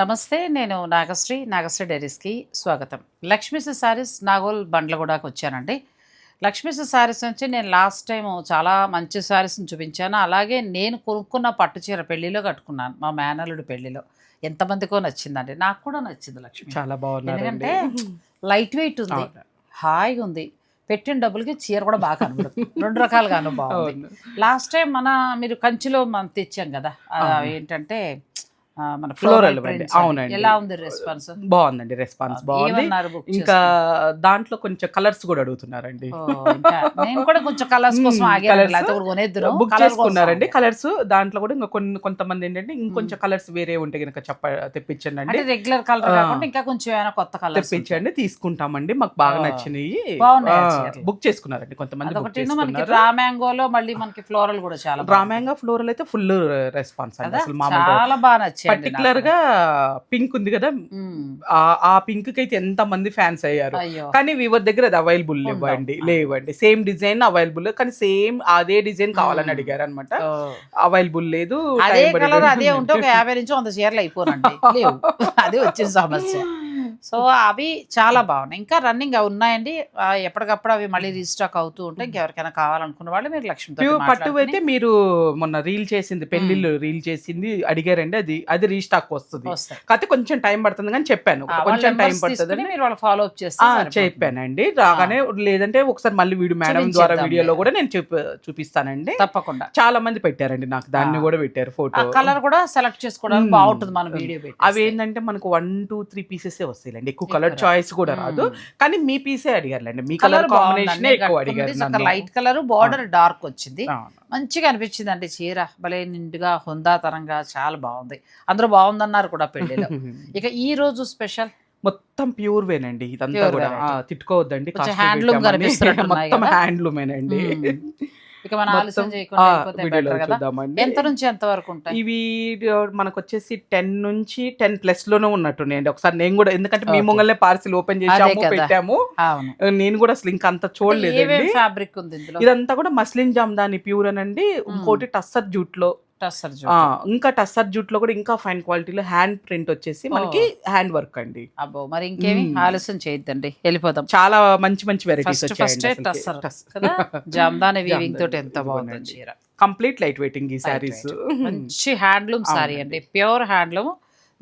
నమస్తే నేను నాగశ్రీ నాగశ్రీ డైరీస్కి స్వాగతం. లక్ష్మీస్ శారీస్ నాగోల్ బండ్లగూడకు వచ్చానండి. లక్ష్మీస్ శారీస్ నుంచి నేను లాస్ట్ టైం చాలా మంచి శారీస్ని చూపించాను. అలాగే నేను కొనుక్కున్న పట్టు చీర పెళ్ళిలో కట్టుకున్నాను మా మేనల్లుడి పెళ్ళిలో ఎంతమందికో నచ్చిందండి. నాకు కూడా నచ్చింది లక్ష్మి. చాలా బాగున్నారండి. ఎందుకంటే లైట్ వెయిట్ ఉంది. హాయిగా ఉంది. పెట్టిన డబ్బులకి చీర కూడా బాగా కనబడుతుంది. రెండు రకాలుగాను బాగుంది అవును. లాస్ట్ టైం మన మీరు కంచిలో మనం తెచ్చాం కదా. ఏంటంటే మన ఫ్లోరల్ అని. అవునండి. ఎలా ఉంది రెస్పాన్స్ బాగుందండి రెస్పాన్స్ బాగుంది ఇంకా? దాంట్లో కొంచెం కలర్స్ కూడా అడుగుతున్నారండి నేను కూడా కొంచెం కలర్స్ కోసం కూడా కొనేద్దును బుక్ కోసం చేసుకున్నారండి. కలర్స్ దాంట్లో కూడా ఇంకా కొన్ని కొంతమంది ఏంటంటే ఇంకొంచెం కలర్స్ వేరే ఉంటే కనుక చెప్ప తెప్పించండి అంటే రెగ్యులర్ కలర్. కాకుండా ఇంకా కొంచెం ఏమైనా కొత్త కలర్స్ తెప్పించండి తీసుకుంటామండి మాకు బాగా. నచ్చినాయి. బుక్ చేసుకున్నారండి కొంతమంది మనకి మ్యాంగోలో మళ్ళీ మనకి ఫ్లోరల్ కూడా చాలా. డ్రామాంగా ఫ్లోరల్ అయితే ఫుల్ రెస్పాన్స్ అండి అసలు మామూలు చాలా బాగా నచ్చాయి పర్టికులర్గా పింక్ ఉంది కదా ఆ- పింక్కి అయితే ఎంత మంది ఫ్యాన్స్ అయ్యారు. అయ్యో. కానీ వివర్ దగ్గర అది అవైలబుల్ ఉండవు. లేవండి లేవండి. సేమ్ డిజైన్ అవైలబుల్ కానీ సేమ్ అదే డిజైన్ కావాలని. అడిగారు అనమాట. అవైలబుల్ లేదు అదే కలర్ ఉంటే ఒక యాభై నుంచి వంద చీరలు అయిపోనండి. లేవు. అది వచ్చిన సమస్య. సో అవి చాలా బాగున్నాయి. ఇంకా రన్నింగ్ అవి ఉన్నాయండి. ఎప్పటికప్పుడు అవి మళ్ళీ రీస్టాక్ అవుతూ ఉంటాయి ఇంకెవరికైనా కావాలనుకున్న వాళ్ళు మీరు లక్ష్మితో ప్యూర్ పట్టు అయితే మీరు మొన్న రీల్ చేసింది పెళ్ళిళ్ళు రీల్ చేసింది అడిగారండి అది అది రీస్టాక్ వస్తుంది. వస్తాయి కాకపోతే కొంచెం టైం పడుతుంది కానీ చెప్పాను. కొంచెం టైం పడుతుంది మీరు వాళ్ళు ఫాలో అప్ చేస్తే. చెప్పానండి. రాగానే లేదంటే ఒకసారి మళ్ళీ వీడియో మేడం ద్వారా. వీడియోలో కూడా నేను చూపి చూపిస్తానండి. తప్పకుండా. చాలా మంది పెట్టారండి నాకు. దాన్ని. కూడా పెట్టారు ఫోటో. కలర్ కూడా సెలెక్ట్ చేసుకోవడానికి. బాగుంటుంది మన వీడియో అవి ఏంటంటే మనకు వన్ టూ త్రీ పీసెస్ వస్తాయిలేండి ఎక్కువ కలర్ చాయిస్ కూడా రాదు. కానీ మీ పీసే అడిగారులేండి. మీ కలర్ కాంబినేషన్ ఎక్కువ అడిగారు. లైట్ కలర్ బార్డర్ డార్క్ వచ్చింది. మంచిగా అనిపించింది అండి చీర. భలే నిండుగా హుందాతనంగా చాలా బాగుంది. అందరూ బాగుందన్నారు కూడా పెళ్ళిలో ఇక ఈ రోజు స్పెషల్ మొత్తం ప్యూర్ వేనండి ఇదంతా కూడా. తిట్టుకోవద్దండి. కనిపిస్తున్నట్టున్నాయి మొత్తం? హ్యాండ్లూమేనండి ఇక మన ఆలస్యం చేయకుండా ఎంత నుంచి ఎంత వరకు ఉంటాయి? ఇవి మనకు వచ్చేసి టెన్ నుంచి టెన్ ప్లస్లోనే ఉన్నట్టున్నాయండి ఒకసారి నేను కూడా ఎందుకంటే మీ. ముంగల్నే పార్సిల్ ఓపెన్ చేసాము. పెట్టాము. నేను కూడా అసలు ఇంకా అంత చూడలేదండి. ఫ్యాబ్రిక్ ఉంది ఇదంతా కూడా మస్లిన్ జామ్దాని ప్యూర్ అనండి. ఇంకోటి టస్సర్ జూట్లో ఇంకా టస్సర్ జూట్లో కూడా ఇంకా ఫైన్ క్వాలిటీలో హ్యాండ్ ప్రింట్ వచ్చేసి మనకి హ్యాండ్ వర్క్ అండి. అబ్బో మరి ఇంకేమి. ఆలస్యం చేయొద్దండి. వెళ్ళిపోదాం. చాలా మంచి మంచి వెరైటీస్ జామ్దాని వీవింగ్ తోటి ఎంత బాగుంది. చీర. కంప్లీట్ లైట్ వెయిటింగ్ ఈ సారీస్ మంచి హ్యాండ్లూమ్ సారీ. అండి. Pure handloom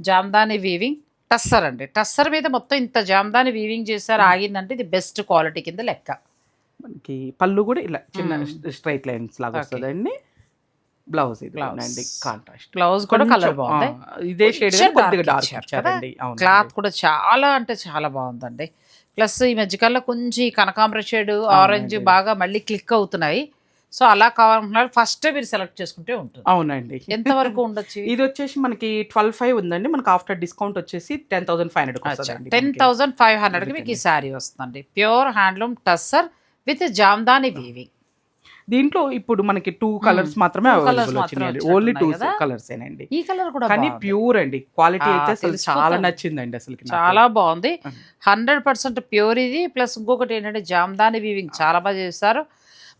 Jamdani weaving tussar అండి. టస్సర్ మీద మొత్తం ఇంత జామ్దాని వీవింగ్ చేశారు ఆగిందంటే ఇది బెస్ట్ క్వాలిటీ కింద లెక్క. మనకి పళ్ళు కూడా ఇలా చిన్న. స్ట్రైట్ లైన్స్ లాగా. వస్తుందండి. బ్లౌజ్ ఇది. అండి కాంట్రాస్ట్. బ్లౌజ్ కూడా కలర్ బాగుంది. ఇదే షేడ్ కొద్దిగా డార్క్ ఇచ్చారండి క్లాత్ కూడా చాలా అంటే చాలా బాగుందండి. ప్లస్ ఈ మధ్యకాలంలో కొంచెం కనకాంబర షేడ్ ఆరెంజ్. బాగా మళ్ళీ క్లిక్ అవుతున్నాయి. సో అలా కావాలనుకున్నారు ఫస్ట్ మీరు సెలెక్ట్ చేసుకుంటే ఉంటుంది. అవునండి. ఎంత వరకు ఉండొచ్చు? ఇది వచ్చేసి మనకి ట్వెల్వ్ ఫైవ్ ఉందండి. మనకి ఆఫ్టర్ డిస్కౌంట్ వచ్చేసి ten thousand five hundred ten thousand five హండ్రెడ్కి మీకు ఈ శారీ వస్తుందండి. Pure handloom tussar with Jamdani weaving దీంట్లో ఇప్పుడు మనకి టూ కలర్స్ మాత్రమే అవైలబుల్ వచ్చినాయి ఓన్లీ టూ? కలర్స్ ఏనండి. ఈ కలర్ కూడా కానీ. ప్యూర్ అండి. క్వాలిటీ అయితే అసలు. చాలా నచ్చిందండి అసలు చాలా బాగుంది. హండ్రెడ్ పర్సెంట్ ప్యూర్ ఇది. ప్లస్ ఇంకొకటి ఏంటంటే జామ్దాని వీవింగ్ చాలా బాగా చేస్తారు.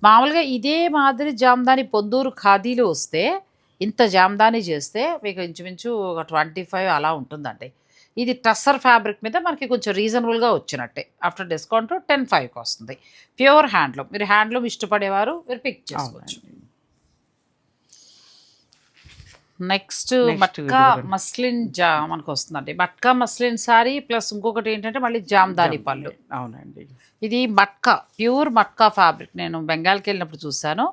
మామూలుగా ఇదే మాదిరి జామ్దాని పొందూరు ఖాదీలో వస్తే ఇంత జామ్దాని చేస్తే మీకు ఇంచుమించు ఒక ట్వంటీ ఫైవ్ అలా ఉంటుందండి. ఇది టస్సర్ ఫ్యాబ్రిక్ మీద మనకి కొంచెం రీజనబుల్గా వచ్చినట్టే. ఆఫ్టర్ డిస్కౌంట్ టెన్ ఫైవ్కి వస్తుంది. Pure handloom. మీరు హ్యాండ్లూమ్ ఇష్టపడేవారు మీరు పిక్ చేసుకోవచ్చు. నెక్స్ట్ మట్కా. మస్లిన్ జా మనకు వస్తుందండి. మట్కా మస్లిన్ సారీ ప్లస్ ఇంకొకటి ఏంటంటే మళ్ళీ జామ్దాని పళ్ళు. అవునండి. ఇది మట్కా ప్యూర్ మట్కా ఫ్యాబ్రిక్. నేను బెంగాల్కి వెళ్ళినప్పుడు చూశాను.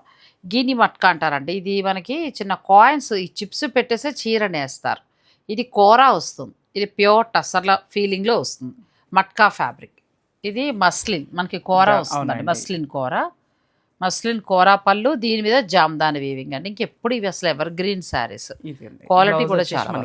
గిని మట్కా అంటారండి. ఇది మనకి చిన్న కాయిన్స్ ఈ చిప్స్ పెట్టేసే చీర నేస్తారు ఇది కోరా వస్తుంది. ఇది ప్యూర్ టసర్ల ఫీలింగ్లో వస్తుంది. మట్కా ఫ్యాబ్రిక్. ఇది మస్లిన్ మనకి కోరా వస్తుందండి. మస్లిన్ కోరా. మస్లిన్ కోరా పళ్ళు దీని మీద జామ్దాని వీవింగ్ అండి. ఇంకెప్పుడు ఇవి అసలు ఎవర్ గ్రీన్ శారీస్ Quality కూడా చాలా.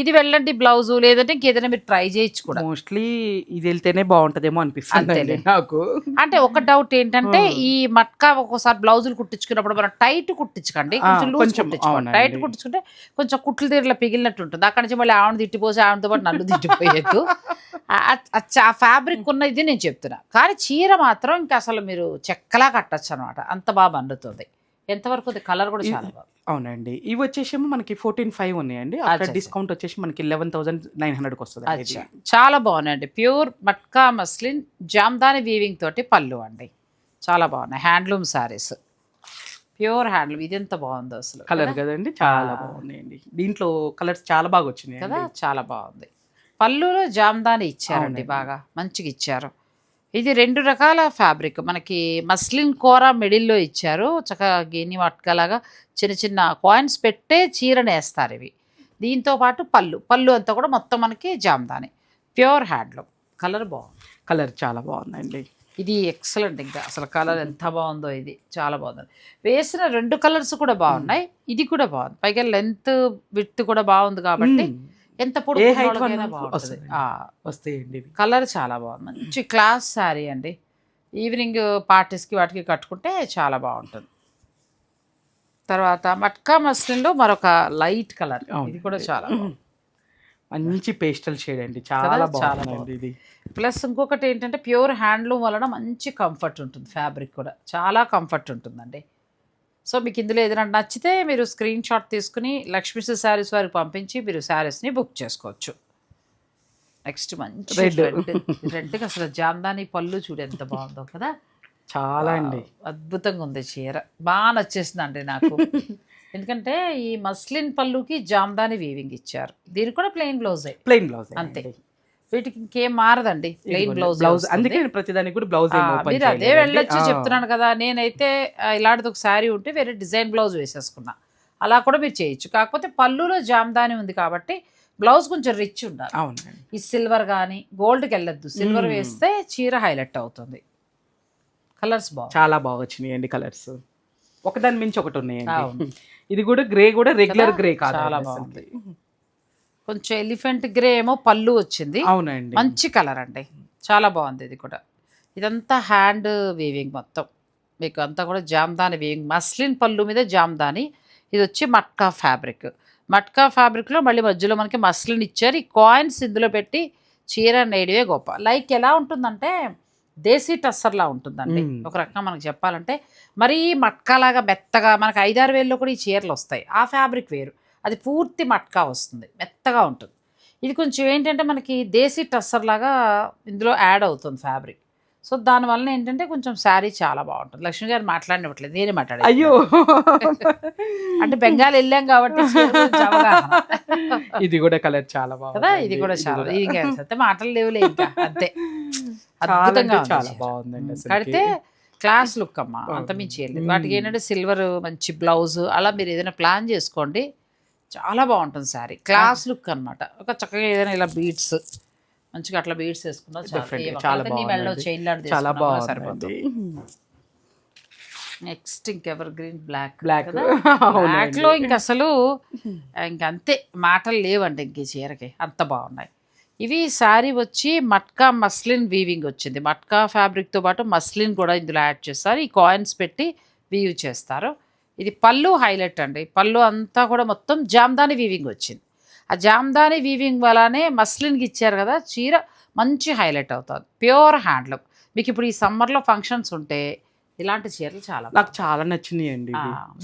ఇది వెళ్ళండి బ్లౌజ్ లేదంటే ఇంకేదైనా మీరు ట్రై చేయొచ్చు కూడా. మోస్ట్లీ ఇది వెళ్తేనే బాగుంటదేమో అనిపిస్తుంది. నాకు. అంటే ఒక డౌట్ ఏంటంటే Hmm. ఈ మట్కా ఒక్కోసారి బ్లౌజులు కుట్టించుకున్నప్పుడు మనం టైట్ కుట్టించుకోండి. ఆ, కొంచెం లూజ్ కుట్టించుకోండి. టైట్ కుట్టించుకుంటే కొంచెం కుట్లు తీరలా పిగిలినట్టు ఉంటుంది. అక్కడి నుంచి మళ్ళీ ఆవిడ తిట్టిపోసి ఆవిడతో పాటు నన్ను తిట్టిపోయేద్దు ఆ ఫ్యాబ్రిక్ ఉన్న ఇది నేను చెప్తున్నా. కానీ చీర మాత్రం ఇంకా అసలు మీరు చెక్కలా కట్టచ్చు అనమాట అంత బాగా పండుతుంది. ఎంతవరకు కలర్ కూడా చాలా బాగుంది. అవునండి. ఇవి వచ్చేసేమో మనకి ఫోర్టీన్ ఫైవ్ ఉన్నాయండి. అక్కడ. డిస్కౌంట్ వచ్చేసి మనకి లెవెన్ థౌసండ్ నైన్ హండ్రెడ్కి వస్తుంది చాలా బాగున్నాయండి. Pure matka muslin Jamdani weaving తోటి పళ్ళు అండి. చాలా బాగున్నాయి. హ్యాండ్లూమ్ శారీస్. Pure handloom. ఇది ఎంత బాగుందో అసలు. కలర్ కదా? కదండి చాలా. బాగున్నాయండి. దీంట్లో కలర్స్ చాలా బాగా వచ్చినాయి కదా? చాలా బాగుంది. పళ్ళులో జామ్దాని ఇచ్చారండి. బాగా. మంచిగా ఇచ్చారు. ఇది రెండు రకాల ఫ్యాబ్రిక్. మనకి మస్లిన్ కూర మిడిల్లో ఇచ్చారు. చక్కగా గిని వట్కలాగా చిన్న చిన్న కాయిన్స్ పెట్టే చీరని వేస్తారు ఇవి. దీంతో పాటు పళ్ళు. పళ్ళు అంతా కూడా మొత్తం మనకి జామ్దాని. Pure handloom. కలర్ బాగుంది. కలర్ చాలా బాగుందండి. ఇది ఎక్సలెంట్ ఇంకా. అసలు కలర్ ఎంత బాగుందో ఇది. చాలా బాగుంది. వేసిన రెండు కలర్స్ కూడా బాగున్నాయి. ఇది కూడా బాగుంది. పైగా లెంత్ విత్ కూడా బాగుంది కాబట్టి. ఎంత పొడుగు వస్తుంది. వస్తాయండి కలర్ చాలా బాగుంది. మంచి క్లాస్ శారీ అండి. ఈవినింగ్ పార్టీస్కి వాటికి కట్టుకుంటే చాలా బాగుంటుంది. తర్వాత మట్కా మస్లిన్లో మరొక లైట్ కలర్. ఇది కూడా చాలా. మంచి పేస్టల్ షేడ్ అండి. చాలా చాలా బాగుందండి బాగుంది. ఇది. ప్లస్ ఇంకొకటి ఏంటంటే ప్యూర్ హ్యాండ్లూమ్ వలన మంచి కంఫర్ట్ ఉంటుంది ఫ్యాబ్రిక్ కూడా. చాలా కంఫర్ట్ ఉంటుందండి. సో మీకు ఇందులో ఏదైనా నచ్చితే మీరు స్క్రీన్ షాట్ తీసుకుని లక్ష్మీ శారీస్ వారికి పంపించి మీరు శారీస్ని బుక్ చేసుకోవచ్చు. నెక్స్ట్ మంచి. రెడ్ రెడ్కి అసలు జామ్దాని పళ్ళు చూడు ఎంత బాగుందో కదా. చాలా అండి. అద్భుతంగా ఉంది చీర. బాగా నచ్చేసిందండి నాకు. ఎందుకంటే ఈ మస్లిన్ పళ్ళుకి జామ్దాని వీవింగ్ ఇచ్చారు. దీనికి కూడా ప్లెయిన్ బ్లౌజే ప్లెయిన్ బ్లౌజ్ అంతే. వీటికి ఇంకేం మారదండి. ప్లెయిన్ బ్లౌజ్ బ్లౌజ్ అందుకే నేను ప్రతిదానికి కూడా బ్లౌజ్ మీరు అదే వెళ్ళొచ్చు చెప్తున్నాను కదా నేనైతే ఇలాంటిది ఒక శారీ ఉంటే వేరే డిజైన్ బ్లౌజ్ వేసేసుకున్నా. అలా కూడా మీరు చేయొచ్చు. కాకపోతే పళ్ళులో జామ్దాని ఉంది కాబట్టి బ్లౌజ్ కొంచెం రిచ్ ఉండాలి. అవునండి. ఈ సిల్వర్ కానీ గోల్డ్కి వెళ్ళొద్దు. సిల్వర్. వేస్తే చీర హైలైట్ అవుతుంది. కలర్స్ బాగుంది చాలా బాగా వచ్చినాయి అండి కలర్స్ ఒకదాని మించి ఒకటి అవును. ఉన్నాయండి ఇది కూడా గ్రే కూడా రెగ్యులర్? గ్రే కాదు చాలా. బాగుంది. కొంచెం ఎలిఫెంట్ గ్రే ఏమో పళ్ళు వచ్చింది. అవునండి. మంచి కలర్ అండి. చాలా బాగుంది ఇది కూడా. ఇదంతా హ్యాండ్ వీవింగ్ మొత్తం. మీకు అంతా కూడా జామ్దాని వీవింగ్. మస్లిన్ పళ్ళు మీద జామ్దాని. ఇది వచ్చి మట్కా ఫ్యాబ్రిక్. మట్కా ఫ్యాబ్రిక్లో మళ్ళీ మధ్యలో మనకి మస్లిన్ ఇచ్చారు. ఈ కాయిన్స్ ఇందులో పెట్టి చీర నేడివే గొప్ప. లైక్ ఎలా ఉంటుందంటే దేశీ టస్సర్లా ఉంటుందండి. ఒక రకంగా మనకు చెప్పాలంటే మరీ మట్కాలాగా మెత్తగా మనకు ఐదారు వేల్లో కూడా ఈ చీరలు వస్తాయి. ఆ ఫ్యాబ్రిక్ వేరు. అది పూర్తి మట్కా వస్తుంది మెత్తగా ఉంటుంది. ఇది కొంచెం ఏంటంటే మనకి దేశీ టస్సర్ లాగా ఇందులో యాడ్ అవుతుంది ఫ్యాబ్రిక్. సో దానివల్ల ఏంటంటే కొంచెం శారీ చాలా బాగుంటుంది. లక్ష్మి గారు మాట్లాడినట్లేదు నేనే మాట్లాడాను అయ్యో! అంటే బెంగాల్ వెళ్ళాం కాబట్టి. ఇది కూడా కలర్ చాలా బాగుంది. కదా ఇది కూడా చాలా. ఇది మాటలు లేవులే ఇంకా. అంతే. అద్భుతంగా చాలా. బాగుందండి అసలుకి. కడితే క్లాస్ లుక్ అమ్మా. అంత. మించి. వాటికి ఏంటంటే సిల్వర్ మంచి బ్లౌజ్ అలా మీరు ఏదైనా ప్లాన్ చేసుకోండి. చాలా బాగుంటుంది శారీ. క్లాస్ లుక్ అన్నమాట ఒక చక్కగా ఏదైనా ఇలా బీట్స్ మంచిగా అట్లా బీట్స్ వేసుకున్నా చాలు. చాలా సరిపోతుంది. నెక్స్ట్ ఇంకెవర్ గ్రీన్? బ్లాక్. బ్లాక్ అవునండి. లో ఇంక అసలు ఇంక అంతే. మాటలు లేవండి ఇంక చీరకి. అంత బాగున్నాయి. ఇవి శారీ వచ్చి మట్కా మస్లిన్ వీవింగ్ వచ్చింది. మట్కా ఫ్యాబ్రిక్తో పాటు మస్లిన్ కూడా ఇందులో యాడ్ చేస్తారు. ఈ కాయిన్స్ పెట్టి వీవ్ చేస్తారు. ఇది పళ్ళు హైలైట్ అండి. పళ్ళు అంతా కూడా మొత్తం జామ్దాని వీవింగ్ వచ్చింది. ఆ జామ్దాని వీవింగ్ వల్లనే మస్లిన్కి ఇచ్చారు కదా చీర మంచి హైలైట్ అవుతుంది. Pure handloom. మీకు ఇప్పుడు ఈ సమ్మర్లో ఫంక్షన్స్ ఉంటే ఇలాంటి చీరలు చాలా నాకు చాలా నచ్చినాయి అండి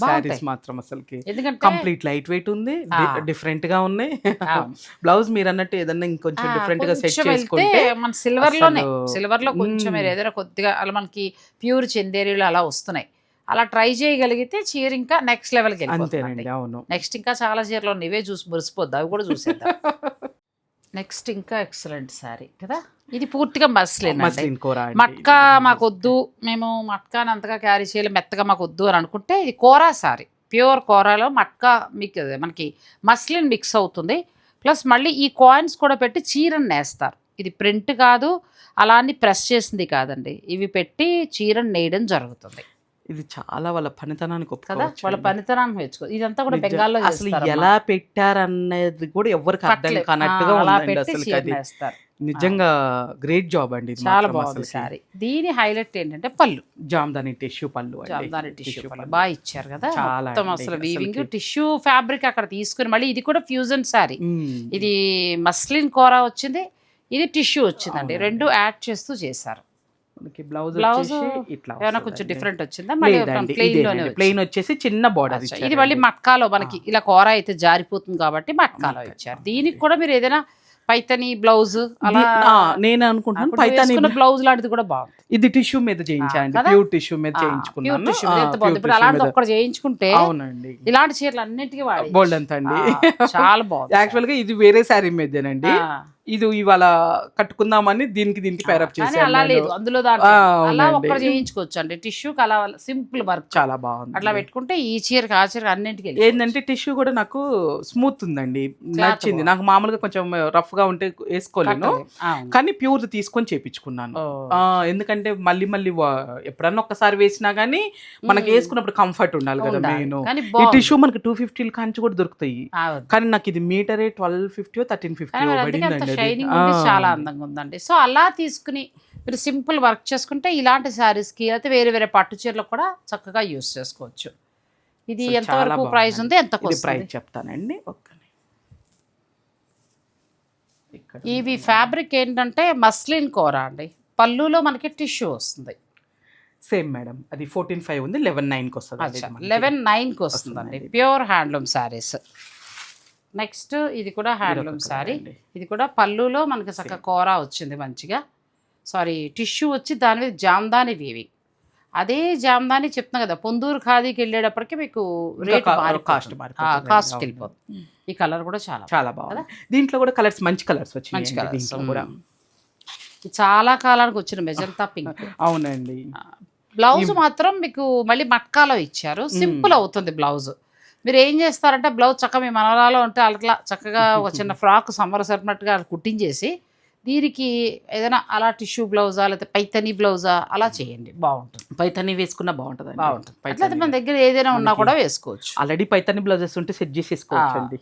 బాగుంటాయి. మాత్రం అసలుకి. ఎందుకంటే కంప్లీట్ లైట్ వెయిట్ ఉంది. డిఫరెంట్గా ఉన్నాయి. బ్లౌజ్ మీరు అన్నట్టు ఏదన్నా ఇంకొంచెం డిఫరెంట్గా సెట్ చేసుకుంటే మన సిల్వర్లోనే సిల్వర్లో కొంచెం ఏదైనా కొద్దిగా అలా మనకి ప్యూర్ చందేరీలు అలా వస్తున్నాయి. అలా ట్రై చేయగలిగితే చీర ఇంకా నెక్స్ట్ లెవెల్కి అంతేనండి అవును. నెక్స్ట్ ఇంకా చాలా చీరలు ఉన్నాయి. ఇవే చూసి మురిసిపోద్ది. అవి కూడా చూసేద్దాం. నెక్స్ట్ ఇంకా ఎక్సలెంట్ సారీ కదా? ఇది పూర్తిగా మస్లిన్. మట్కా మాకు వద్దు మేము మట్కాని అంతగా క్యారీ చేయలేం మెత్తగా మాకు వద్దు అని అనుకుంటే ఇది కోరా సారీ ప్యూర్ కోరాలో మట్కా మీకు మనకి మస్లిన్ మిక్స్ అవుతుంది. ప్లస్ మళ్ళీ ఈ కాయిన్స్ కూడా పెట్టి చీరను నేస్తారు. ఇది ప్రింట్ కాదు. అలా అని ప్రెస్ చేసింది కాదండి. ఇవి పెట్టి చీరను నేయడం జరుగుతుంది. ఇది చాలా వాళ్ళ పనితనానికి కదా ఒప్పుకోవచ్చు వాళ్ళ. పనితనాన్ని మెచ్చుకో ఇదంతా కూడా. బెంగాల్లో అసలు. ఎలా పెట్టారన్నది కూడా ఎవరికి అర్థం. కానట్టుగా ఉందండి అసలు అది నిజంగా గ్రేట్ జాబ్ అండి చాలా బాగుంది. సారీ దీని హైలైట్ ఏంటంటే పళ్ళు జామ్దాని టిష్యూ పళ్ళు. జామ్దాని టిష్యూ పళ్ళు బాగా ఇచ్చారు కదా మొత్తం అసలు వీవింగ్. టిష్యూ ఫ్యాబ్రిక్ అక్కడ తీసుకుని మళ్ళీ ఇది కూడా ఫ్యూజన్ మ్మ్. ఇది మస్లిన్ కూర వచ్చింది ఇది టిష్యూ వచ్చిందండి. రెండు యాడ్ చేస్తూ చేశారు మనకి బ్లౌజ్ వచ్చేసి ఇట్లా ఏమైనా కొంచెం. డిఫరెంట్ వచ్చిందా? మళ్ళీ ప్లెయిన్ వచ్చేసి చిన్న బార్డర్ ఇది మళ్ళీ మట్కాలో మనకి ఇలా కూర అయితే జారిపోతుంది కాబట్టి మట్కాలో మట్కా. ఇచ్చారు. దీనికి కూడా మీరు ఏదైనా పైతని బ్లౌజ్ అలా నేను అనుకుంటున్నాను పైతాని బ్లౌజ్ లాంటిది కూడా బాగుంది ఇది టిష్యూ మీద చేయించాండి? ప్యూర్ టిష్యూ మీద చేయించుకున్నాను. ఇప్పుడు అలాంటి. ఒక్కటి చేయించుకుంటే అవునండి. ఇలాంటి చీరలు అన్నిటికీ వాడి బోల్డ్ అంత అండి. చాలా బాగుంది. యాక్చువల్గా ఇది వేరే శారీ మీదేనండి. ఇది ఇవాళ కట్టుకుందామని దీనికి దీనికి పేరప్ చేశాను అలా నేను. లేదు. అందులో అలా చేయించుకోవచ్చు అండి టిష్యూకి అలా సింపుల్ వర్క్. చాలా బాగుంది. అట్లా పెట్టుకుంటే ఈ చీరకి ఆ చీర అన్నింటికి ఏంటంటే టిష్యూ కూడా నాకు స్మూత్ ఉందండి. నచ్చింది. నాకు మామూలుగా కొంచెం రఫ్గా ఉంటే వేసుకోలేను. కానీ ప్యూర్ తీసుకొని చేపించుకున్నాను. ఆ, ఎందుకంటే మళ్ళీ మళ్ళీ ఎప్పుడన్నా ఒక్కసారి వేసినా గానీ మనకి వేసుకున్నప్పుడు కంఫర్ట్ ఉండాలి కదా కానీ ఈ. టిష్యూ మనకి టూ ఫిఫ్టీ కాంచి కూడా దొరుకుతాయి. కానీ నాకు ఇది మీటరే ట్వెల్వ్ ఫిఫ్టీ థర్టీన్ ఫిఫ్టీ పడిందండి. షైనింగ్. చాలా అందంగా ఉందండి. సో అలా తీసుకుని మీరు సింపుల్ వర్క్ చేసుకుంటే ఇలాంటి శారీస్కి అయితే వేరే వేరే పట్టు చీరలకు కూడా చక్కగా యూస్ చేసుకోవచ్చు. ఇది అసలు ఎంత చాలా వరకు ప్రైస్. ఉంది ఎంత ప్రైస్ చెప్తానండి. ఇవి ఫ్యాబ్రిక్ ఏంటంటే మస్లిన్ కూర అండి. పళ్ళులో మనకి టిష్యూ వస్తుంది. Same madam. అది ఫోర్టీన్ ఫైవ్ ఉంది లెవెన్ నైన్కి వస్తుంది లెవెన్ నైన్కి వస్తుందండి. Pure handloom saris. నెక్స్ట్ ఇది కూడా హ్యాండ్లూమ్ శారీ. ఇది కూడా పళ్ళులో మనకి చక్క కూర వచ్చింది మంచిగా. సారీ టిష్యూ వచ్చి దాని మీద జామ్దాని వీవింగ్ అదే జామ్దాని చెప్తున్నా కదా పొందూరు ఖాదీకి వెళ్ళేటప్పటికి మీకు రేట్ కాస్ట్ కాస్ట్కి వెళ్ళిపోతుంది. ఈ కలర్ కూడా చాలా చాలా బాగుంది. దీంట్లో కూడా కలర్స్ మంచి కలర్స్ వచ్చినాయి మంచి కలర్స్ కూడా. చాలా కాలానికి వచ్చిన మెజంతా పింక్ అవునండి. బ్లౌజ్ మాత్రం మీకు మళ్ళీ మట్కాలో ఇచ్చారు. సింపుల్ అవుతుంది బ్లౌజ్ మీరు ఏం చేస్తారంటే బ్లౌజ్ చక్కగా మీ మనవరాలో ఉంటే అట్లా చక్కగా ఒక చిన్న ఫ్రాక్ సమ్మర్ సరినట్టుగా కుట్టించేసి దీనికి ఏదైనా అలా టిష్యూ బ్లౌజా లేకపోతే పైతని బ్లౌజా అలా చేయండి. బాగుంటుంది. పైతని వేసుకున్నా బాగుంటుంది. బాగుంటుంది మన దగ్గర ఏదైనా ఉన్నా కూడా వేసుకోవచ్చు. ఆల్రెడీ పైతని బ్లౌజెస్ ఉంటే సెట్ అండి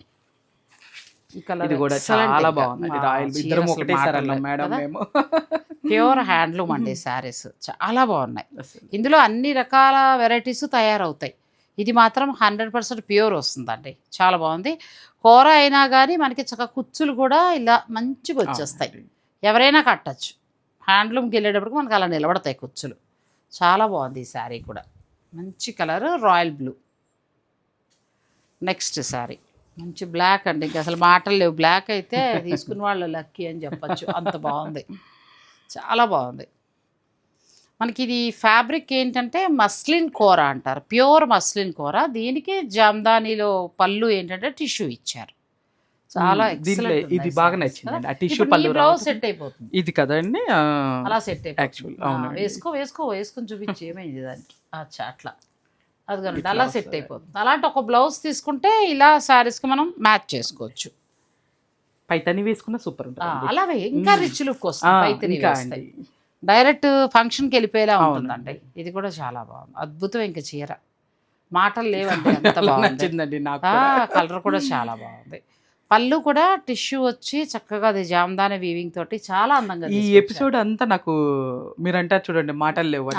కలర్ ఇది కూడా చాలా బాగుంది. రాయల్ ఇద్దరం అన్నాం మేడం మేము. ప్యూర్ హ్యాండ్లూమ్ అండి శారీస్. చాలా బాగున్నాయి. ఇందులో అన్ని రకాల వెరైటీస్ తయారవుతాయి. ఇది మాత్రం హండ్రెడ్ పర్సెంట్ ప్యూర్ వస్తుందండి. చాలా బాగుంది. కూర అయినా కానీ మనకి చక్కగా కుచ్చులు కూడా ఇలా మంచిగా వచ్చేస్తాయి. ఎవరైనా కట్టచ్చు. హ్యాండ్లూమ్కి వెళ్ళేటప్పటికి మనకి అలా నిలబడతాయి కుచ్చులు. చాలా బాగుంది ఈ శారీ కూడా. మంచి colour royal blue. Next sari. మంచి బ్లాక్ అండి. ఇంకా అసలు మాటలు లేవు. బ్లాక్ అయితే తీసుకున్న వాళ్ళు లక్కీ అని చెప్పచ్చు. అంత బాగుంది. చాలా బాగుంది. మనకి ఇది ఫ్యాబ్రిక్ ఏంటంటే మస్లిన్ కూర అంటారు. ప్యూర్ మస్లిన్ కూర. దీనికి జామ్దానిలో పళ్ళు ఏంటంటే టిష్యూ ఇచ్చారు. చాలా ఇది బాగా. ఆ టిష్యూ పళ్ళు బ్లౌజ్. సెట్ అయిపోతుంది. ఇది కదండి అలా సెట్ అయిపోతుంది. వేసుకో వేసుకో వేసుకొని చూపించి ఏమైంది దానికి? అచ్చా అట్లా. అది కనుక అలా సెట్. అయిపోతుంది. అలాంటి ఒక బ్లౌజ్ తీసుకుంటే ఇలా శారీస్కి మనం మ్యాచ్ చేసుకోవచ్చు. పైతని వేసుకున్నా సూపర్ ఉంటుంది అలా ఇంకా రిచ్ లుక్ వస్తుంది పైతిని డైరెక్ట్ ఫంక్షన్కి వెళ్ళిపోయేలా. ఉంటుందండి. ఇది కూడా చాలా బాగుంది. అద్భుతం ఇంకా చీర. మాటలు లేవండి బాగుంది. కలర్ కూడా చాలా బాగుంది. పళ్ళు కూడా టిష్యూ వచ్చి చక్కగా అది జామ్దాని వీవింగ్ తోటి చాలా అందంగా ఈ. ఎపిసోడ్ అంతా నాకు మీరు అంటారు చూడండి మాటలు లేవు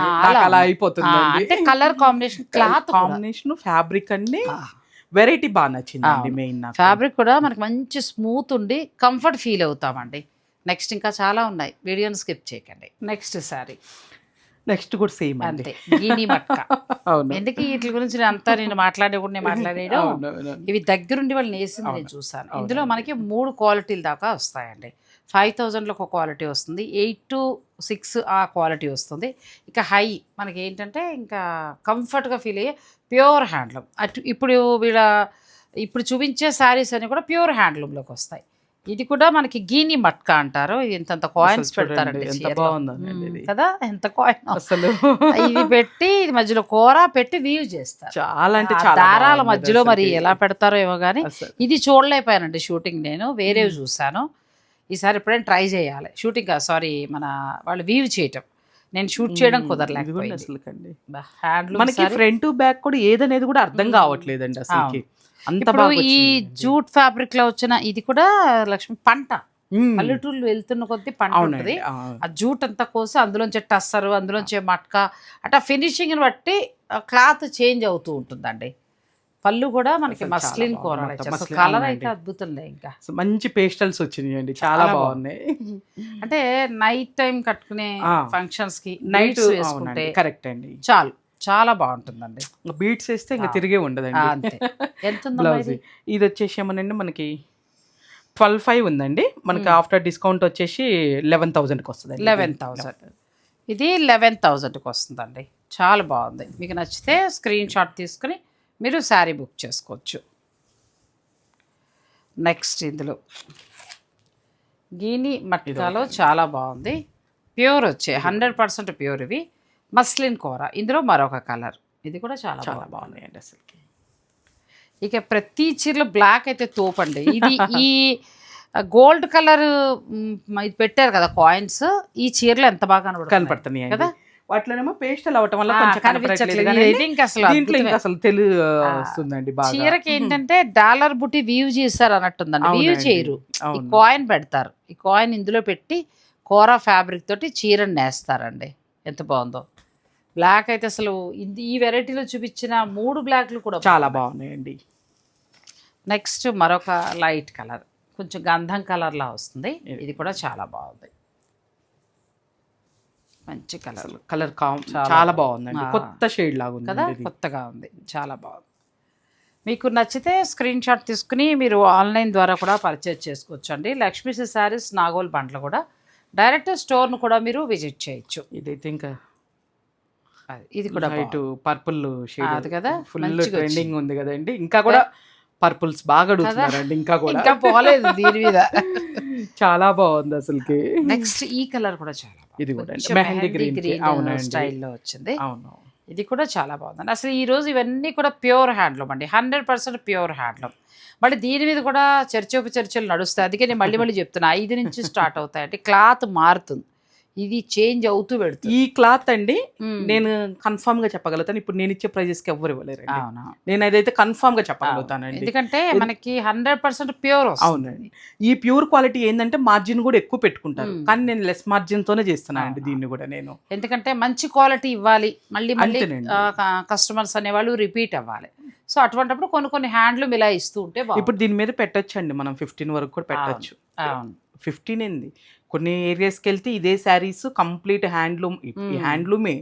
అలా అయిపోతుందండి. అంటే colour combination cloth combination fabric అండి వెరైటీ బాగా నచ్చిందండి అవును. మెయిన్ ఫ్యాబ్రిక్ కూడా మనకి మంచి స్మూత్ ఉండి కంఫర్ట్ ఫీల్ అవుతామండి. నెక్స్ట్ ఇంకా చాలా ఉన్నాయి. వీడియోని స్కిప్ చేయకండి. Next sorry. నెక్స్ట్ కూడా సేమ్ అంతే. గీని మట్క. అవును. ఎందుకు వీటి గురించి నేను అంతా నేను మాట్లాడే కూడా నేను మాట్లాడేయడం. ఇవి దగ్గరుండి వాళ్ళు నేసింది నేను. చూసాను. ఇందులో మనకి మూడు క్వాలిటీల దాకా వస్తాయండి. ఫైవ్ థౌజండ్లో ఒక క్వాలిటీ వస్తుంది. ఎయిట్ టు సిక్స్ ఆ క్వాలిటీ వస్తుంది. ఇక హై మనకి ఏంటంటే ఇంకా కంఫర్ట్గా ఫీల్ అయ్యే ప్యూర్ హ్యాండ్లూమ్. అటు ఇప్పుడు వీళ్ళ ఇప్పుడు చూపించే శారీస్ అన్ని కూడా ప్యూర్ హ్యాండ్లూమ్లోకి వస్తాయి. ఇది కూడా మనకి గీని మట్కా అంటారు. ఇంతంత కాయిన్స్ అసలు పెడతారండి. కదా? ఎంత కాయిన్ అసలు. ఇది పెట్టి ఇది మధ్యలో కూర పెట్టి వీవ్ చేస్తారు. చాలా అంటే దారాల మధ్యలో మరి. ఎలా పెడతారో ఏమో కానీ అసలు. ఇది చూడలేకపోయానండి షూటింగ్ నేను. వేరేవి చూసాను ఈసారి ఎప్పుడైనా ట్రై చేయాలి. షూటింగ్ సారీ మన వాళ్ళు వీవ్ చేయటం. నేను షూట్ చేయడం అసలుకండి. హ్యాండ్లూమ్ మనకి ఫ్రంట్ బ్యాక్ కూడా ఏదనేది కూడా అర్థం. కావట్లేదండి అసలుకి. అంత బాగా ఈ. జూట్ ఫ్యాబ్రిక్లో వచ్చిన ఇది కూడా లక్ష్మి పంట. పల్లెటూళ్ళు వెళ్తున్న కొద్దీ పంట ఉంటుంది ఆ. జూట్ అంతా కోసి అందులోంచి టస్సరు అందులోంచి మట్క అట్లా ఫినిషింగ్ని బట్టి క్లాత్ చేంజ్ అవుతూ ఉంటుందండి పళ్ళు కూడా మనకి మస్లిన్ కూర కలర్. అయితే అద్భుతంలే ఇంకా మంచి పేస్టల్స్ వచ్చినాయండి చాలా చాలా బాగున్నాయి అంటే నైట్ టైం కట్టుకునే. ఫంక్షన్స్కి నైట్ వేసుకుంటే కరెక్ట్ అండి చాలు చాలా బాగుంటుందండి. బీట్స్ వేస్తే ఇంకా. తిరిగే ఉండదండి. అంతే. ఎంత బ్లౌజ్ ఇది? వచ్చేసి ఏమనండి మనకి ట్వెల్వ్ ఫైవ్ ఉందండి. మనకి. ఆఫ్టర్ డిస్కౌంట్ వచ్చేసి లెవెన్ థౌసండ్కి వస్తుంది లెవెన్ థౌజండ్. ఇది లెవెన్ థౌజండ్కి వస్తుందండి. చాలా బాగుంది. మీకు నచ్చితే స్క్రీన్ షాట్ తీసుకుని మీరు శారీ బుక్ చేసుకోవచ్చు. నెక్స్ట్ ఇందులో. గీని మట్కాలో చాలా బాగుంది. ప్యూర్ వచ్చాయి హండ్రెడ్ పర్సెంట్ ప్యూర్ ఇవి. మస్లిన్ కూర. ఇందులో మరొక కలర్. ఇది కూడా చాలా చాలా బాగున్నాయండి అసలు ఇక ప్రతి చీరలో బ్లాక్ అయితే తోపండి. ఇది ఈ గోల్డ్ కలర్ ఇది పెట్టారు కదా కాయిన్స్ ఈ చీరలో ఎంత బాగా కనబడుతుంది కనపడుతున్నాయి కదా? వాటిలోనేమో పేస్టల్ అవటం వల్ల దీంట్లో. అసలు బాగా. చీరకి ఏంటంటే డాలర్ బుట్టి వీవ్ చేస్తారు అన్నట్టుందండి. వీవ్. చేయరు. ఈ. కాయిన్ పెడతారు. ఈ కాయిన్ ఇందులో పెట్టి కూర ఫ్యాబ్రిక్ తోటి చీరని నేస్తారండి. ఎంత బాగుందో. బ్లాక్ అయితే అసలు ఇది ఈ వెరైటీలో చూపించిన మూడు బ్లాక్లు కూడా చాలా బాగున్నాయండి. నెక్స్ట్ మరొక లైట్ కలర్ కొంచెం గంధం కలర్లా వస్తుంది. ఇది. కూడా చాలా బాగుంది. మంచి కలర్ కలర్ కామ్ చాలా చాలా బాగుంది. బాగుందండి. కొత్త షేడ్ లాగా కదా? ఉంది ఇది. కొత్తగా ఉంది. చాలా బాగుంది. మీకు నచ్చితే స్క్రీన్ షాట్ తీసుకుని మీరు ఆన్లైన్ ద్వారా కూడా పర్చేజ్ చేసుకోవచ్చు అండి. లక్ష్మీ శారీస్ నాగోల్ బండ్లు కూడా. డైరెక్ట్ స్టోర్ను కూడా మీరు విజిట్ చేయొచ్చు. ఇదైతే ఇంకా ఇది కూడా లైట్ పర్పుల్ షేడ్ అది కదా? ఫుల్ ట్రెండింగ్ ఉంది కదండి. ఇంకా కూడా పర్పుల్స్ బాగా అడుగుతున్నారండి ఇంకా. కూడా. ఇంకా పోలేదు దీని మీద. చాలా బాగుంది అసలుకి. నెక్స్ట్ ఈ కలర్ కూడా చాలా. ఇది కూడా అండి. మెహందీ. గ్రీన్ అవునండి. స్టైల్లో వచ్చింది. అవును. ఇది కూడా చాలా బాగుందండి అసలు ఈ రోజు ఇవన్నీ కూడా ప్యూర్ హ్యాండ్లూమ్ అండి. Hundred percent pure handloom. మళ్ళీ దీని మీద కూడా చర్చోప చర్చలు నడుస్తాయి. అందుకే నేను మళ్ళీ మళ్ళీ చెప్తున్నా. ఐదు నుంచి స్టార్ట్ అవుతాయి అంటే క్లాత్ మారుతుంది. ఇది చేంజ్ అవుతూ పెడుతుంది. ఈ క్లాత్ అండి. నేను కన్ఫర్మ్గా చెప్పగలుగుతాను. ఇప్పుడు నేను ఇచ్చే ప్రైజెస్కి ఎవ్వరు ఇవ్వలేరండి. అవును? నేను అదైతే కన్ఫర్మ్గా చెప్పగలుగుతానండి. ఎందుకంటే మనకి హండ్రెడ్ పర్సెంట్ ప్యూర్ అవునండి. ఈ ప్యూర్ క్వాలిటీ ఏంటంటే మార్జిన్ కూడా ఎక్కువ పెట్టుకుంటారు. మ్మ్. కానీ నేను లెస్ మార్జిన్ తోనే చేస్తున్నానండి. దీన్ని కూడా నేను. ఎందుకంటే మంచి క్వాలిటీ ఇవ్వాలి. మళ్ళీ మళ్ళీ. కస్టమర్స్ అనేవాళ్ళు రిపీట్ అవ్వాలి. సో అటువంటిప్పుడు కొన్ని కొన్ని హ్యాండ్లూమ్ ఇలా ఇస్తూ ఉంటే. ఇప్పుడు దీని మీద పెట్టొచ్చు అండి మనం ఫిఫ్టీన్ వరకు కూడా పెట్టొచ్చు. ఫిఫ్టీన్ ఏంది? కొన్ని ఏరియాస్కి వెళ్తే ఇదే శారీస్ కంప్లీట్ హ్యాండ్లూమ్ ఈ. హ్యాండ్లూమే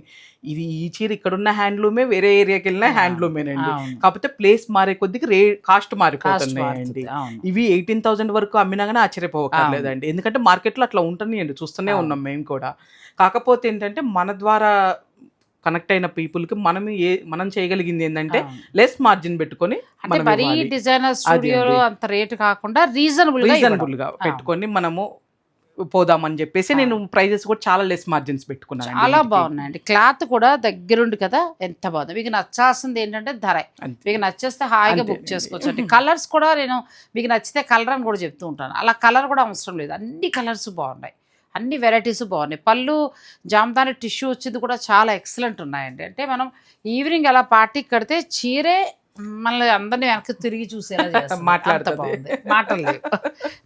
ఇది ఈ చీర ఇక్కడున్న హ్యాండ్లూమే వేరే ఏరియాకి వెళ్ళినా హ్యాండ్లూమేనండి. కాకపోతే ప్లేస్ మారే కొద్దికి రే కాస్ట్ మారిపోతున్నాయండి ఇవి ఎయిటీన్ థౌసండ్ వరకు అమ్మినా కానీ ఆశ్చర్యపోవట్లేదండి ఎందుకంటే మార్కెట్లో అట్లా ఉంటున్నాయండి చూస్తూనే. ఉన్నాం మేము కూడా కాకపోతే ఏంటంటే మన ద్వారా కనెక్ట్ అయిన పీపుల్కి మనం ఏ మనం చేయగలిగింది ఏంటంటే. లెస్ మార్జిన్ పెట్టుకొని మరీ. డిజైనర్ స్టూడియోలో. అంత రేటు కాకుండా రీజనబుల్ రీజనబుల్గా పెట్టుకొని మనము పోదామని చెప్పేసి. నేను ప్రైజెస్ కూడా చాలా లెస్ మార్జిన్స్ పెట్టుకున్నాను చాలా బాగున్నాయండి. క్లాత్ కూడా దగ్గరుండి కదా ఎంత బాగుంది. మీకు నచ్చాల్సింది ఏంటంటే ధర. మీకు నచ్చేస్తే హాయిగా బుక్. చేసుకోవచ్చు అండి కలర్స్ కూడా నేను మీకు నచ్చితే కలర్ అని కూడా చెప్తూ ఉంటాను. అలా కలర్ కూడా అవసరం లేదు. అన్ని కలర్స్ బాగున్నాయి. అన్ని వెరైటీస్ బాగున్నాయి. పళ్ళు జామదాని టిష్యూ వచ్చింది కూడా చాలా ఎక్సలెంట్ ఉన్నాయండి. అంటే మనం ఈవినింగ్ అలా పార్టీకి కడితే చీరే మనల్ని అందరినీ వెనక్కి తిరిగి చూసేలా మాట్లాడుతుంది. మాటలు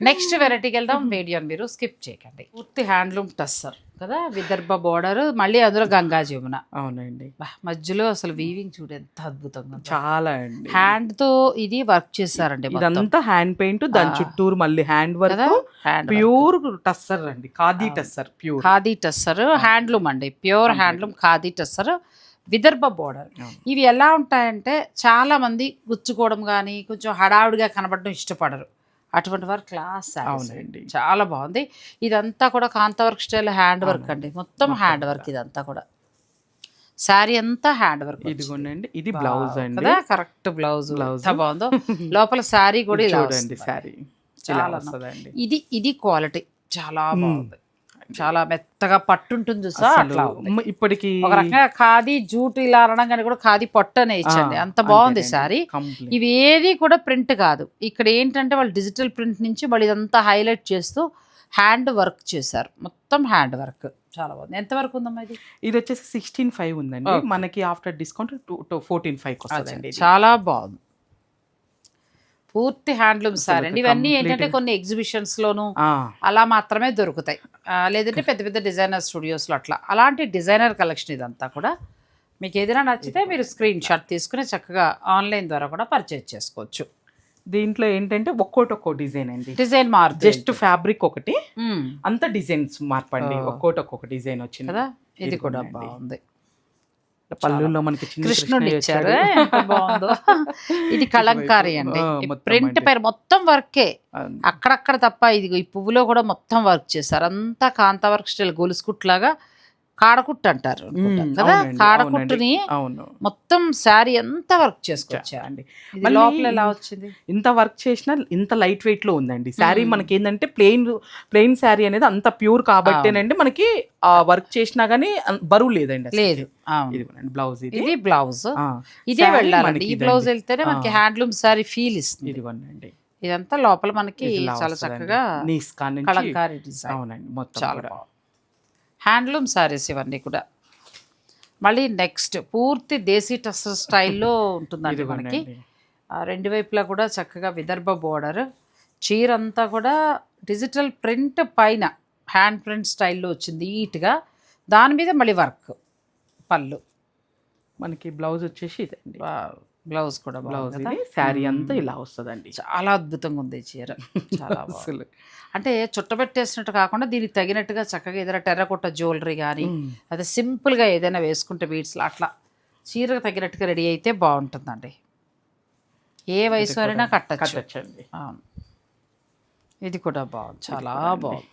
నెక్స్ట్ వెరైటీకి వెళ్దాం. వీడియోని మీరు స్కిప్ చేయకండి. పూర్తి హ్యాండ్లూమ్ టస్సర్. కదా విదర్భ బోర్డర్ మళ్ళీ అందులో గంగా జమున. అవునండి. మధ్యలో అసలు వీవింగ్ చూడు ఎంత అద్భుతంగా. చాలా అండి. హ్యాండ్తో ఇది వర్క్ చేశారండి. ఇదంతా హ్యాండ్ పెయింట్ దాని. చుట్టూరు మళ్ళీ hand work hand pure tussar అండి. ఖాదీ. టస్సర్ ప్యూర్ ఖాదీ టస్సర్ హ్యాండ్లూమ్ అండి. Pure. Handloom khadi tussar. Vidarbha border. ఇవి ఎలా ఉంటాయంటే చాలా మంది గుచ్చుకోవడం కానీ కొంచెం హడావుడిగా కనబడడం ఇష్టపడరు. అటువంటి వారు క్లాస్ అవునండి. చాలా బాగుంది. ఇదంతా కూడా కాంతవర్క్ స్టైల్ హ్యాండ్ వర్క్. అండి. మొత్తం హ్యాండ్ వర్క్ ఇదంతా కూడా. శారీ అంతా హ్యాండ్ వర్క్ ఇదిగోండి ఇది బ్లౌజ్ అండి. కదా? Correct blouse. ఎంత బాగుందో. లోపల శారీ కూడా చూడండి. శారీ చాలా ఇది ఇది క్వాలిటీ చాలా. బాగుంది. చాలా మెత్తగా పట్టుంటుంది చూసా? అసలు అట్లా ఇప్పటికి ఒక రకంగా ఖాదీ జూట్ ఇలా అనడం కానీ కూడా ఖాదీ పొట్టనే ఇచ్చండి ఆ, అంత బాగుంది. సారీ. ఇవి ఏది కూడా ప్రింట్ కాదు. ఇక్కడ ఏంటంటే వాళ్ళు డిజిటల్ ప్రింట్ నుంచి మళ్ళీ ఇదంతా హైలైట్ చేస్తూ హ్యాండ్ వర్క్ చేశారు. మొత్తం హ్యాండ్ వర్క్. చాలా బాగుంది. ఎంత వరకు ఉందమ్మా ఇది? ఇది వచ్చేసి సిక్స్టీన్ ఫైవ్ ఉందండి. మనకి after discount to fourteen five. చాలా బాగుంది. పూర్తి హ్యాండ్లూమ్ సార్. అండి ఇవన్నీ ఏంటంటే కొన్ని ఎగ్జిబిషన్స్ లోను అలా మాత్రమే దొరుకుతాయి. లేదంటే పెద్ద పెద్ద డిజైనర్ స్టూడియోస్లో అట్లా. అలాంటి డిజైనర్ కలెక్షన్ ఇదంతా కూడా మీకు ఏదైనా నచ్చితే మీరు స్క్రీన్ షాట్ తీసుకుని చక్కగా ఆన్లైన్ ద్వారా కూడా పర్చేజ్ చేసుకోవచ్చు. దీంట్లో ఏంటంటే ఒక్కోటి ఒక్కో డిజైన్ అండి. డిజైన్ మారుతుంది జస్ట్ ఫ్యాబ్రిక్ ఒకటి. అంత డిజైన్స్ మార్పండి. ఒక్కోటి ఒక్కొక్క డిజైన్ వచ్చింది. కదా? ఇది కూడా బాగుంది. పళ్ళుల్లో మనకి కృష్ణుడు ఇచ్చారు. బాగుందో. ఇది కలంకారీ అండి. ప్రింట్. పైన మొత్తం వర్కే. అక్కడక్కడ తప్ప ఇది ఈ పువ్వులో కూడా మొత్తం వర్క్ చేశారు. అంతా కాంతా వర్క్ స్టైల్ గొలుసుకుట్లాగా కాడకుట్టు అంటారు కదా? కాడకుట్టుని అవును. మొత్తం శారీ అంతా వర్క్ మళ్ళీ లోపల ఎలా వచ్చింది? ఇంత వర్క్ చేసినా ఇంత లైట్ వెయిట్లో ఉందండి. శారీ. మనకి ఏంటంటే ప్లెయిన్ ప్లెయిన్ శారీ అనేది అంత ప్యూర్ కాబట్టేనండి మనకి వర్క్ చేసినా గానీ బరువు లేదండి. లేదు బ్లౌజ్ ఇది. బ్లౌజ్. ఇదే శారీ వెళ్ళాలండి. ఈ. బ్లౌజ్ వెళ్తేనే మనకి. హ్యాండ్లూమ్ సారీ ఫీల్ ఇస్తుంది. ఇదిగోండి అండి ఇదంతా లోపల మనకి చాలా. చక్కగా డిజైన్. అవునండి మొత్తం చాలా హ్యాండ్లూమ్ సారీస్ ఇవన్నీ కూడా. మళ్ళీ నెక్స్ట్ పూర్తి దేశీ టస్సర్ స్టైల్లో ఉంటుందండి మనకి. రెండు వైపులా కూడా చక్కగా విదర్భ బోర్డర్. చీర అంతా కూడా డిజిటల్ ప్రింట్ పైన హ్యాండ్ ప్రింట్ స్టైల్లో వచ్చింది నీట్గా. దాని మీద మళ్ళీ వర్క్ పళ్ళు. మనకి బ్లౌజ్ వచ్చేసి ఇదండి. బ్లౌజ్ కూడా బ్లౌజ్ ఇది శారీ అంతా ఇలా వస్తుందండి. చాలా అద్భుతంగా ఉంది చీర. చాలా. అసలు. అంటే చుట్టబెట్టేసినట్టు కాకుండా దీనికి తగినట్టుగా చక్కగా ఏదైనా టెర్రకొట్ట జ్యువెలరీ కానీ. అదే సింపుల్గా ఏదైనా వేసుకుంటే బీడ్స్లో అట్లా చీరకు తగినట్టుగా రెడీ అయితే బాగుంటుందండి. ఏ వయసు కూడా కట్టచ్చు. కట్టొచ్చండి. అవును. ఇది కూడా బాగుంది. చాలా. బాగుంది.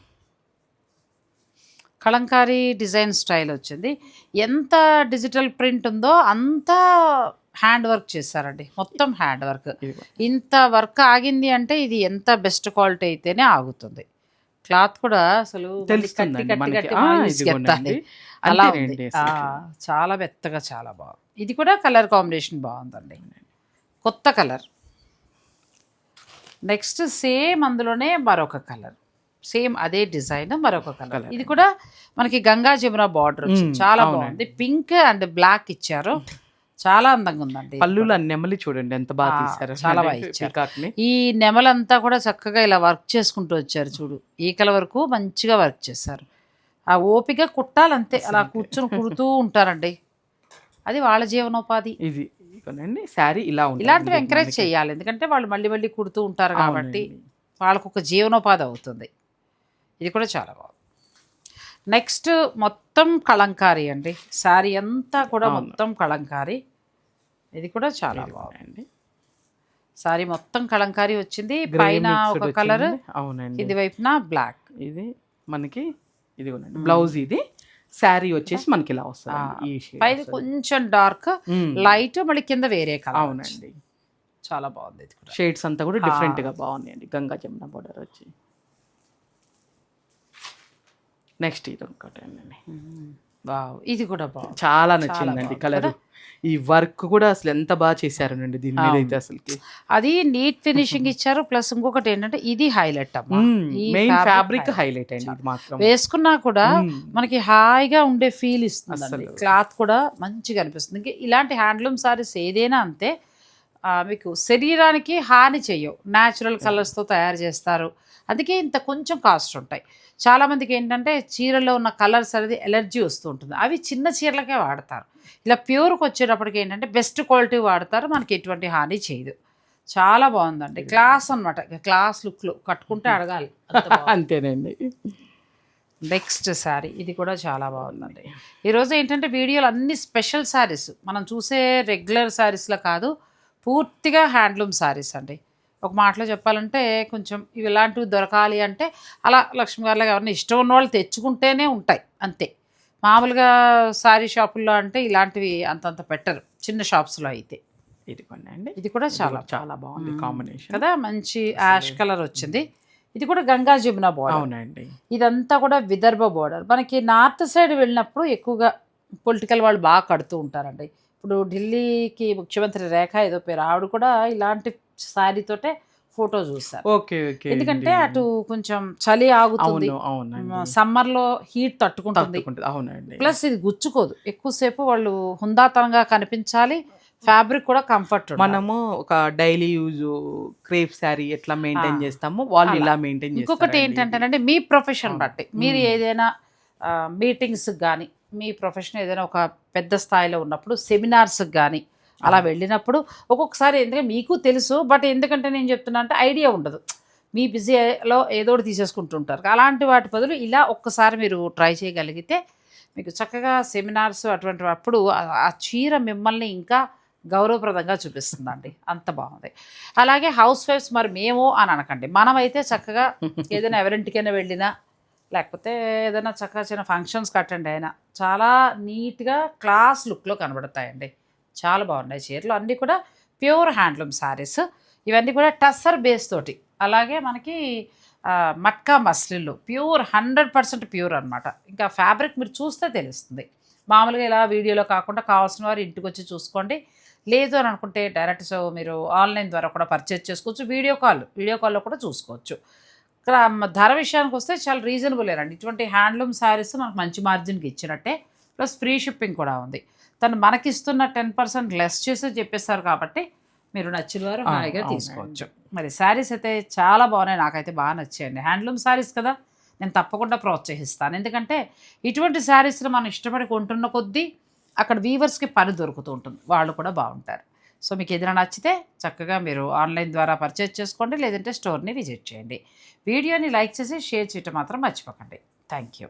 కలంకారీ డిజైన్ స్టైల్ వచ్చింది. ఎంత డిజిటల్ ప్రింట్ ఉందో అంత హ్యాండ్ వర్క్ చేశారండి. మొత్తం హ్యాండ్ వర్క్. ఇంత వర్క్ ఆగింది అంటే ఇది ఎంత బెస్ట్ క్వాలిటీ అయితేనే ఆగుతుంది. క్లాత్ కూడా అసలు. అలా ఉంది. చాలా మెత్తగా చాలా బాగుంది. ఇది కూడా కలర్ కాంబినేషన్ బాగుందండి. కొత్త కలర్. నెక్స్ట్ సేమ్ అందులోనే మరొక కలర్. సేమ్ అదే డిజైన్ మరొక కలర్. ఇది కూడా మనకి గంగా జమున బార్డర్ చాలా. బాగుంది. పింక్ అండ్ బ్లాక్ ఇచ్చారు. చాలా అందంగా ఉందండి. పళ్ళులు నెమలి చూడండి ఎంత బాగా ఆ, తీసారు చాలా బాగా ఇచ్చారు. ఈ నెమలంతా కూడా చక్కగా ఇలా వర్క్ చేసుకుంటూ వచ్చారు చూడు. ఈకల వరకు మంచిగా వర్క్ చేశారు. ఆ ఓపిక కుట్టాలంతే. అలా కూర్చొని కుడుతూ ఉంటారండి. అది వాళ్ళ జీవనోపాధి. ఇది శారీ ఇలా ఇలాంటివి ఎంకరేజ్ చేయాలి. ఎందుకంటే వాళ్ళు మళ్ళీ మళ్ళీ కుడుతూ ఉంటారు కాబట్టి వాళ్ళకు ఒక జీవనోపాధి అవుతుంది. ఇది కూడా చాలా బాగుంది. నెక్స్ట్ మొత్తం కలంకారీ అండి. శారీ అంతా కూడా. మొత్తం కలంకారీ ఇది కూడా చాలా బాగుంది. శారీ మొత్తం కలంకారీ వచ్చింది. పైన ఒక కలర్ అవునండి. ఇది వైపున బ్లాక్. ఇది మనకి ఇదిగోనండి. బ్లౌజ్ ఇది. శారీ వచ్చేసి మనకి ఇలా వస్తుంది. కొంచెం డార్క్. లైట్ మళ్ళీ కింద వేరే కలర్ అవునండి. చాలా బాగుంది ఇది కూడా. షేడ్స్ అంతా కూడా. డిఫరెంట్గా బాగున్నాయండి. గంగా జమున బోర్డర్ వచ్చి. నెక్స్ట్ ఇది ఒకటి అండి వావ్ ఇది కూడా బాగుంది. చాలా నచ్చిందండి కలర్? ఈ వర్క్ కూడా అసలు ఎంత బాగా చేశారండి దీని మీద. అయితే అసలుకి. అది నీట్ ఫినిషింగ్ ఇచ్చారు ప్లస్ ఇంకొకటి ఏంటంటే ఇది హైలైట్ అమ్మా. Main fabric. హైలైట్ అండి మాత్రం. వేసుకున్నా కూడా. మనకి హాయిగా ఉండే ఫీల్ ఇస్తుంది. క్లాత్ కూడా మంచిగా అనిపిస్తుంది. ఇంక ఇలాంటి హ్యాండ్లూమ్ సారీస్ ఏదైనా అంతే మీకు శరీరానికి హాని చెయ్యవు. న్యాచురల్ కలర్స్తో తయారు చేస్తారు. అందుకే ఇంత కొంచెం కాస్ట్ ఉంటాయి. చాలామందికి ఏంటంటే చీరలో ఉన్న కలర్స్ అనేది ఎలర్జీ వస్తూ ఉంటుంది. అవి చిన్న చీరలకే వాడతారు. ఇలా ప్యూర్కి వచ్చేటప్పటికి ఏంటంటే బెస్ట్ క్వాలిటీ వాడతారు. మనకి ఎటువంటి హాని చేయదు. చాలా బాగుందండి. క్లాస్ అనమాట క్లాస్ లుక్లో కట్టుకుంటే అడగాలి. అంతేనండి. నెక్స్ట్ శారీ ఇది కూడా చాలా బాగుందండి. ఈరోజు ఏంటంటే వీడియోలు అన్ని స్పెషల్ శారీస్ మనం చూసే రెగ్యులర్ శారీస్లో కాదు. పూర్తిగా హ్యాండ్లూమ్ శారీస్ అండి. ఒక మాటలో చెప్పాలంటే కొంచెం ఇవి ఇలాంటివి దొరకాలి అంటే అలా లక్ష్మి గారిలో ఎవరైనా ఇష్టం ఉన్న వాళ్ళు తెచ్చుకుంటేనే ఉంటాయి అంతే. మామూలుగా శారీ షాపుల్లో అంటే ఇలాంటివి అంతంత పెట్టరు చిన్న షాప్స్లో అయితే. ఇదిగోండి అండి. ఇది కూడా చాలా చాలా బాగుంది. కాంబినేషన్. కదా మంచి యాష్ కలర్ వచ్చింది. ఇది కూడా గంగా జమున బార్డర్ అవునండి. ఇదంతా కూడా విదర్భ బోర్డర్ మనకి నార్త్ సైడ్ వెళ్ళినప్పుడు ఎక్కువగా పొలిటికల్ వాళ్ళు బాగా కడుతూ ఉంటారండి. ఇప్పుడు ఢిల్లీకి ముఖ్యమంత్రి రేఖ ఏదో పేరు ఆవిడ కూడా ఇలాంటి శారీతోటే ఫోటో చూస్తారు ఓకే ఓకే ఎందుకంటే అటు కొంచెం చలి ఆగుతుంది. సమ్మర్లో హీట్ తట్టుకుంటుంది. అవునండి. ప్లస్ ఇది గుచ్చుకోదు. ఎక్కువసేపు వాళ్ళు హుందాతనంగా కనిపించాలి. ఫ్యాబ్రిక్ కూడా కంఫర్ట్ మనము ఒక డైలీ యూజ్ క్రేప్ శారీ ఎట్లా మెయింటైన్. చేస్తాము వాళ్ళు. ఇలా మెయింటైన్ ఇంకొకటి ఏంటంటేనంటే మీ ప్రొఫెషన్. బట్టి. మీరు. ఏదైనా మీటింగ్స్ కానీ మీ ప్రొఫెషన్ ఏదైనా ఒక పెద్ద స్థాయిలో ఉన్నప్పుడు సెమినార్స్కి కానీ అలా వెళ్ళినప్పుడు ఒక్కొక్కసారి ఎందుకంటే మీకు తెలుసు బట్ ఎందుకంటే నేను చెప్తున్నా అంటే ఐడియా ఉండదు. మీ బిజీలో ఏదో ఒకటి తీసేసుకుంటుంటారు. అలాంటి వాటి బదులు ఇలా ఒక్కసారి మీరు ట్రై చేయగలిగితే మీకు చక్కగా సెమినార్స్ అటువంటి అప్పుడు ఆ- ఆ చీర మిమ్మల్ని ఇంకా గౌరవప్రదంగా చూపిస్తుందండి. అంత బాగుంది. అలాగే హౌస్ వైఫ్స్ మరి మేము అని అనకండి. మనమైతే చక్కగా ఏదైనా ఎవరింటికైనా వెళ్ళినా లేకపోతే ఏదైనా చక్కగా చిన్న ఫంక్షన్స్కి అటెండ్ అయినా చాలా నీట్గా క్లాస్ లుక్లో కనబడతాయండి. చాలా బాగున్నాయి చీరలు. అన్నీ కూడా ప్యూర్ హ్యాండ్లూమ్ శారీస్ ఇవన్నీ కూడా టస్సర్ బేస్ తోటి. అలాగే మనకి మట్కా మస్లిన్లు. ప్యూర్ హండ్రెడ్ పర్సెంట్ ప్యూర్ అనమాట ఇంకా ఫ్యాబ్రిక్ మీరు చూస్తే తెలుస్తుంది. మామూలుగా ఇలా వీడియోలో కాకుండా కావాల్సిన వారు ఇంటికి వచ్చి చూసుకోండి. లేదు అని అనుకుంటే డైరెక్ట్ సో మీరు ఆన్లైన్ ద్వారా కూడా పర్చేజ్ చేసుకోవచ్చు. వీడియో కాల్ వీడియో కాల్లో కూడా చూసుకోవచ్చు. ఇక్కడ ధర విషయానికి వస్తే చాలా రీజనబుల్ అండి ఇటువంటి హ్యాండ్లూమ్ శారీస్ మనకు మంచి మార్జిన్కి ఇచ్చినట్టే ప్లస్ ఫ్రీ షిప్పింగ్ కూడా ఉంది. తను మనకిస్తున్న టెన్ పర్సెంట్ లెస్ చేసి చెప్పేస్తారు కాబట్టి మీరు నచ్చిన వారు హాయిగా. తీసుకోవచ్చు. మరి శారీస్ అయితే చాలా బాగున్నాయి. నాకైతే బాగా నచ్చాయండి. హ్యాండ్లూమ్ శారీస్ కదా నేను తప్పకుండా ప్రోత్సహిస్తాను. ఎందుకంటే ఇటువంటి శారీస్ని మనం ఇష్టపడి కొంటున్న కొద్దీ అక్కడ వీవర్స్కి పని దొరుకుతూ ఉంటుంది. వాళ్ళు కూడా బాగుంటారు. సో మీకు ఏదైనా నచ్చితే చక్కగా మీరు ఆన్లైన్ ద్వారా పర్చేజ్ చేసుకోండి లేదంటే స్టోర్ని విజిట్ చేయండి. వీడియోని లైక్ చేసి షేర్ చేయటం మాత్రం మర్చిపోకండి. Thank you